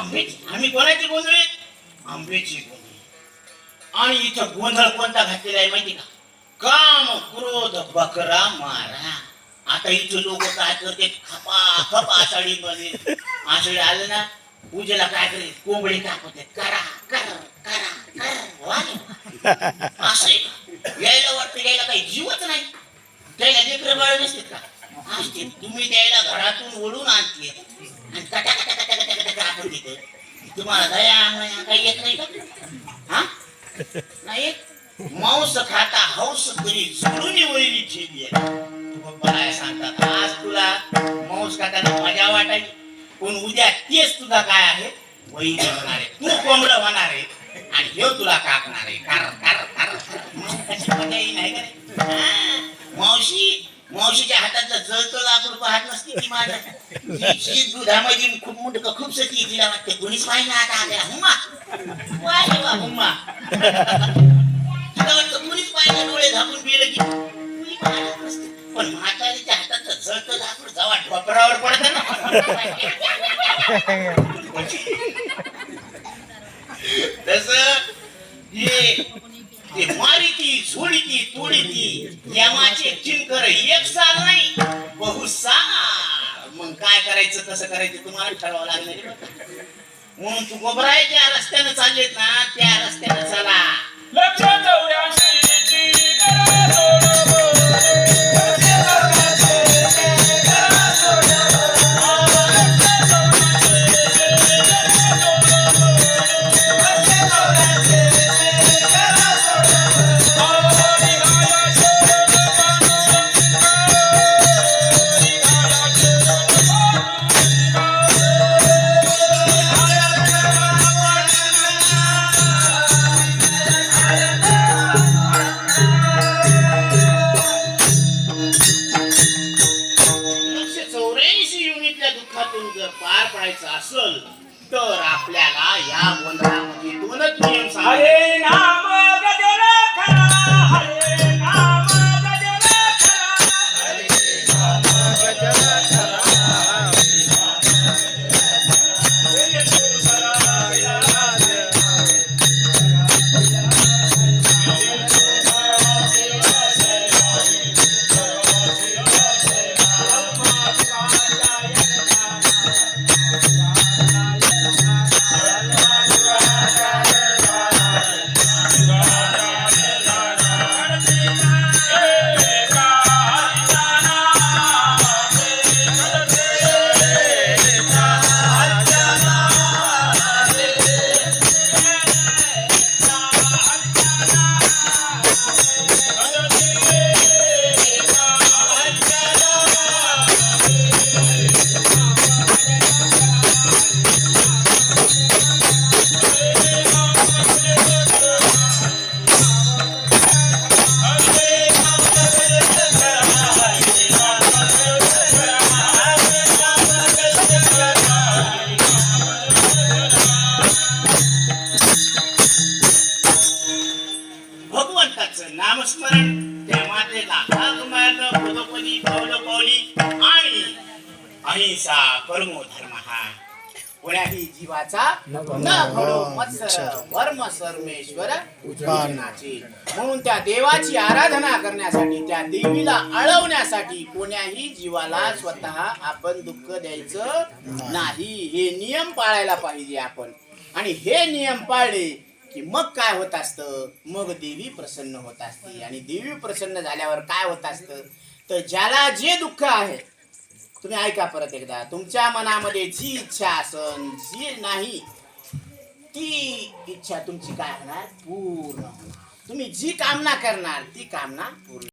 आंब्याची आम्ही कोणाची गोंधळ आंब्याची गोंधळ आणि इथं गोंधळ कोणता घातलेला आहे माहिती का? काम क्रोध बकरा मारा. आता इथं लोक काय करते? खपा खपा आषाढी मध्ये आषाढी आलं ना पूजेला काय करेल? कोंबडी कापते. करा करा करा करा. असे यायला वाटतं यायला काही जीवच नाही. त्याला लेकर बाळ नसते का? असते. तुम्ही त्याला घरातून ओढून आणते. आणि कटा कटा कटा कटा तुम्हाला दया काही येत नाही का हा नाही येत? मांस खाता हौस तरी सोडून वैरी ठेवी आहे सांगतात आज तुला मांस खाताना मजा वाटायची पण उद्या तेच तुझा काय आहे वैरी होणार आहे तू कोंबड होणार आहे आणि हे तुला कापणार आहे कारण कार कार मजा नाही का मावशी मावशीच्या हातातलं जळतं लाकूड पाहत नसते ती माझ्या. दुधामध्ये खूप मोठं खूप सती तिला वाटते कोणीच पाहिजे आता आल्या वाय रे वा हुम्मा. तिला वाटतं कुणीच पाहिजे डोळे झाकून गेलं की कुणी पाहत नसते. पण म्हातारीच्या हातातलं जळतं लाकूड जेव्हा डोपरावर पडतं ना. तस हे सोडिती तोडिती यमाचे किंकर एक साल नाही बहुसार मग काय करायचं कसं करायचं तुम्हाला ठरवावं लागलं. म्हणून तू गोबराय ज्या रस्त्यानं चाललेत ना त्या रस्त्यानं चला. लक्षात जाऊया करायचं पडायचं असेल तर आपल्याला या गोंधळामध्ये दोनच नियम सांगायचे. पदोपदी पावलं पावली आणि अहिंसा परमो धर्म हा कोण्याही जीवाचा न घडो मत्सर वर्म सर्मेश्वर उज्जनाचे म्हणून त्या देवाची आराधना करण्यासाठी त्या देवीला अळवण्यासाठी कोण्याही जीवाला स्वतः आपण दुःख द्यायचं नाही. हे नियम पाळायला पाहिजे आपण. आणि हे नियम पाळले की मग काय होत असतं? मग देवी प्रसन्न होत असते. आणि देवी प्रसन्न झाल्यावर काय होत असतं? तर ज्याला जे दुःख आहे तुम्ही ऐका परत एकदा. तुमच्या मनामध्ये जी इच्छा असन जी नाही ती इच्छा तुमची काय होणार? पूर्ण तुम्ही जी कामना करणार ती कामना पूर्ण